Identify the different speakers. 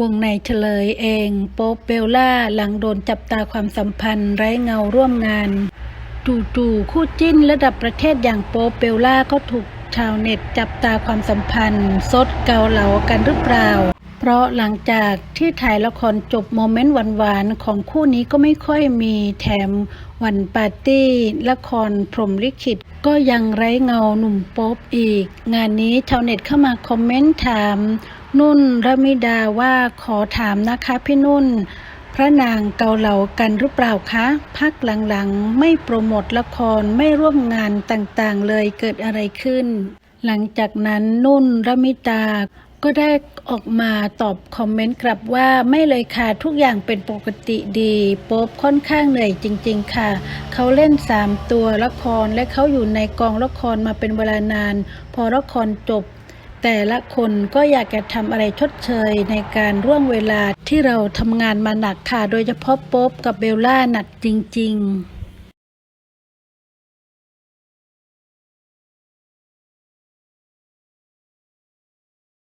Speaker 1: วงในเฉลยเองโป๊ปเบลล่าหลังโดนจับตาความสัมพันธ์ไร้เงาร่วมงานจู่ๆคู่จิ้นระดับประเทศอย่างโป๊ปเบลล่าก็ถูกชาวเน็ตจับตาความสัมพันธ์ ซดเกาเหลากันหรือเปล่า เพราะหลังจากที่ถ่ายละครจบโมเมนต์หวานๆของคู่นี้ก็ไม่ค่อยมีแถมวันปาร์ตี้ละครพรหมลิขิต ก็ยังไร้เงาหนุ่มโป๊ปอีก งานนี้ชาวเน็ตเข้ามาคอมเมนต์ถาม นุ่นระมิดาว่าขอถามนะคะพี่นุ่น พระนางเกาเหลากันหรือเปล่าคะ พักหลังๆ ไม่โปรโมทละครไม่ร่วมงานต่างๆ เลยเกิดอะไรขึ้นหลังจากนั้นนุ่นระมิตา ก็ได้ออกมาตอบคอมเมนต์กลับว่าไม่เลยค่ะ ทุกอย่างเป็นปกติดีโป๊บค่อนข้างเหนื่อยจริง ๆ ค่ะ เขาเล่น 3 ตัวละครและเขาอยู่ในกองละครมาเป็นเวลานาน พอละครจบ แต่ละคนก็อยากจะทำอะไรชดเชยในการร่วงเวลาที่เราทำงานมาหนักค่ะ โดยเฉพาะโป๊บกับเบลล่าหนักจริง ๆ